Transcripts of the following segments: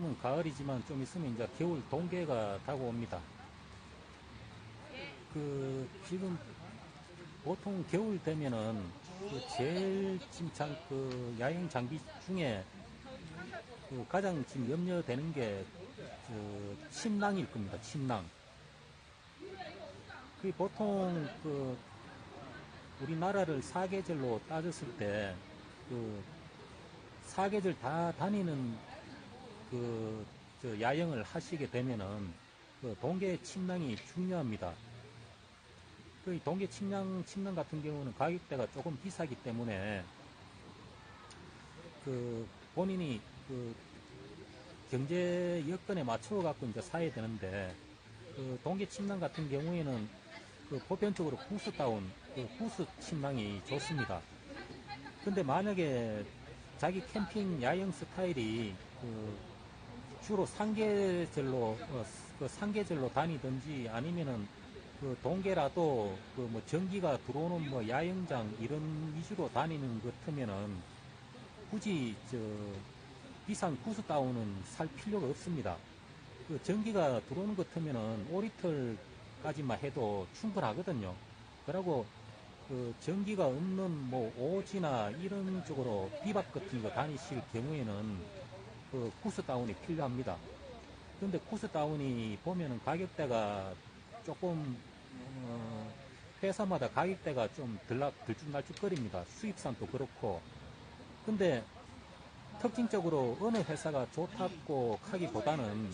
지금은 가을이지만 좀 있으면 이제 겨울 동계가 다가옵니다. 그 지금 보통 겨울 되면은 그 제일 진창 그 야영 장비 중에 그 가장 지금 염려되는 게 그 침낭일 겁니다. 침낭. 그 보통 그 우리나라를 사계절로 따졌을 때 그 사계절 다 다니는 그, 저, 야영을 하시게 되면은, 그, 동계 침낭이 중요합니다. 그, 이 동계 침낭, 침낭 같은 경우는 가격대가 조금 비싸기 때문에, 그, 본인이 그, 경제 여건에 맞춰 갖고 이제 사야 되는데, 그, 동계 침낭 같은 경우에는, 그, 보편적으로 구스다운, 그, 구스 침낭이 좋습니다. 근데 만약에 자기 캠핑 야영 스타일이, 그, 주로 상계절로 어, 그 상계절로 다니든지 아니면은 그 동계라도 그 뭐 전기가 들어오는 뭐 야영장 이런 위주로 다니는 것 같으면은 굳이 저 비싼 구스 다운은 살 필요가 없습니다. 그 전기가 들어오는 것 같으면은 5리터까지만 해도 충분하거든요. 그리고 그 전기가 없는 뭐 오지나 이런 쪽으로 비박 같은 거 다니실 경우에는 그 구스다운이 필요합니다. 근데 구스다운이 보면은 가격대가 조금 어, 회사마다 가격대가 좀 들쭉날쭉거립니다. 수입산도 그렇고. 근데 특징적으로 어느 회사가 좋다고 하기보다는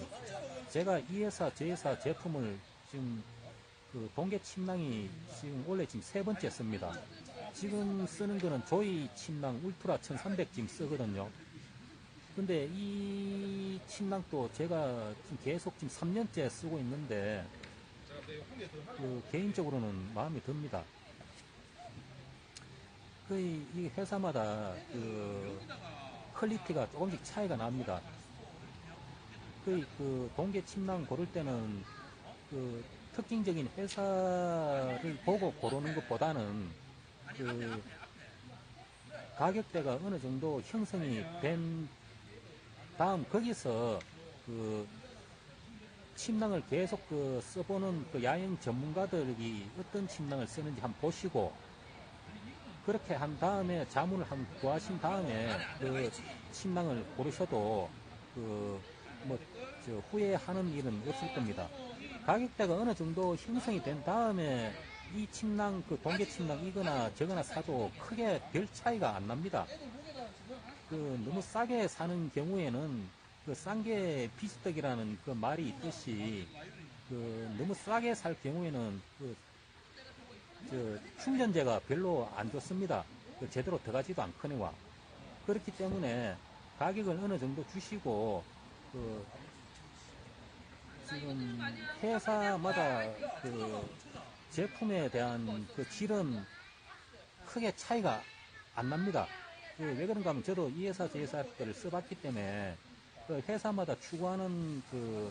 제가 이 회사 저 회사 제품을 지금 그 동계 침낭이 지금 원래 지금 세 번째 씁니다. 지금 쓰는 거는 조이 침낭 울트라 1300 지금 쓰거든요. 근데 이 침낭도 제가 지금 계속 지금 3년째 쓰고 있는데 그 개인적으로는 마음에 듭니다. 거의 이 회사마다 그 퀄리티가 조금씩 차이가 납니다. 거의 그 동계 침낭 고를 때는 그 특징적인 회사를 보고 고르는 것보다는 그 가격대가 어느 정도 형성이 된 다음 거기서 그 침낭을 계속 그 써보는 그 야영 전문가들이 어떤 침낭을 쓰는지 한번 보시고 그렇게 한 다음에 자문을 한 구하신 다음에 그 침낭을 고르셔도 그뭐저 후회하는 일은 없을 겁니다. 가격대가 어느 정도 형성이 된 다음에 이 침낭 그 동계 침낭 이거나 저거나 사도 크게 별 차이가 안 납니다. 그 너무 싸게 사는 경우에는 그 싼 게 비스떡이라는 그 말이 있듯이 그 너무 싸게 살 경우에는 그 저 충전재가 별로 안 좋습니다. 그 제대로 들어가지도 않거니와 그렇기 때문에 가격을 어느 정도 주시고 그 지금 회사마다 그 제품에 대한 그 질은 크게 차이가 안 납니다. 그왜 그런가 하면 저도 이 회사 저 회사 거를 써봤기 때문에 그 회사마다 추구하는 그,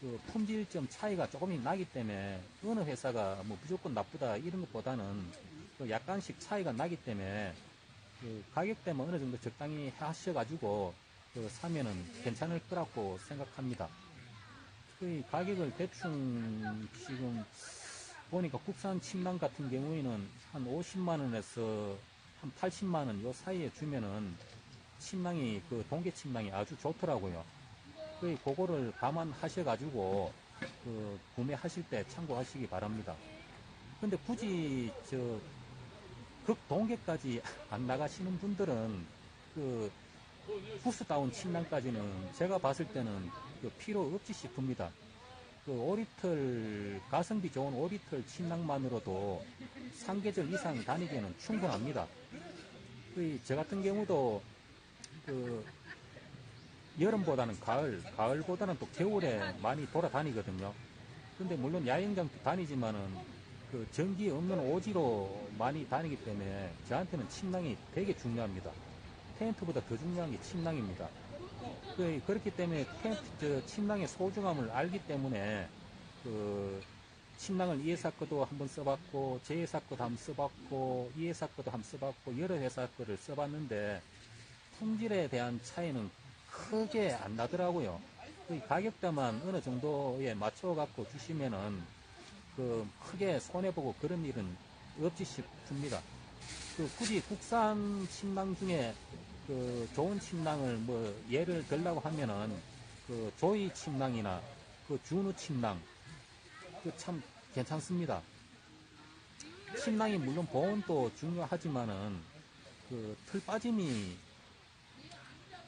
그 품질점 차이가 조금씩 나기 때문에 어느 회사가 뭐 무조건 나쁘다 이런 것보다는 그 약간씩 차이가 나기 때문에 그 가격대만 어느 정도 적당히 하셔가지고 그 사면은 괜찮을 거라고 생각합니다. 그 가격을 대충 지금 보니까 국산 침낭 같은 경우에는 한 50만 원에서 한 80만 원 요 사이에 주면은 침낭이 그 동계 침낭이 아주 좋더라고요. 그 그거를 감안하셔 가지고 그 구매하실 때 참고하시기 바랍니다. 근데 굳이 저 극동계까지 안 나가시는 분들은 그 구스다운 침낭까지는 제가 봤을 때는 그 필요 없지 싶습니다. 그 5리틀 가성비 좋은 5리틀 침낭만으로도 3계절 이상 다니기에는 충분합니다. 그저 같은 경우도 그 여름보다는 가을, 가을보다는 또 겨울에 많이 돌아다니거든요. 근데 물론 야영장도 다니지만은 그 전기 없는 오지로 많이 다니기 때문에 저한테는 침낭이 되게 중요합니다. 텐트보다 더 중요한 게 침낭입니다. 그, 그렇기 때문에 텐트, 저 침낭의 소중함을 알기 때문에 그 침낭을 이 회사 거도 한번 써봤고 제 회사 거도 한번 써봤고 이 회사 거도 한번 써봤고 여러 회사 거를 써봤는데 품질에 대한 차이는 크게 안 나더라고요. 그 가격대만 어느 정도에 맞춰 갖고 주시면은 그 크게 손해 보고 그런 일은 없지 싶습니다. 그 굳이 국산 침낭 중에 그 좋은 침낭을 뭐 예를 들라고 하면은 그 조이 침낭이나 그 준우 침낭 그 참 괜찮습니다. 침낭이 물론 보온도 중요하지만은 그 틀 빠짐이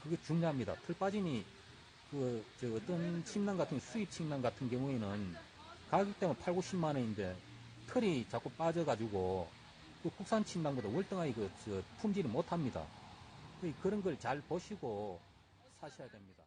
그게 중요합니다. 틀 빠짐이 그저 어떤 침낭 같은 수입 침낭 같은 경우에는 가격대만 8, 90만 원인데 털이 자꾸 빠져가지고 그 국산 침낭보다 월등하게 그저 품질이 못합니다. 그 그런 걸 잘 보시고 사셔야 됩니다.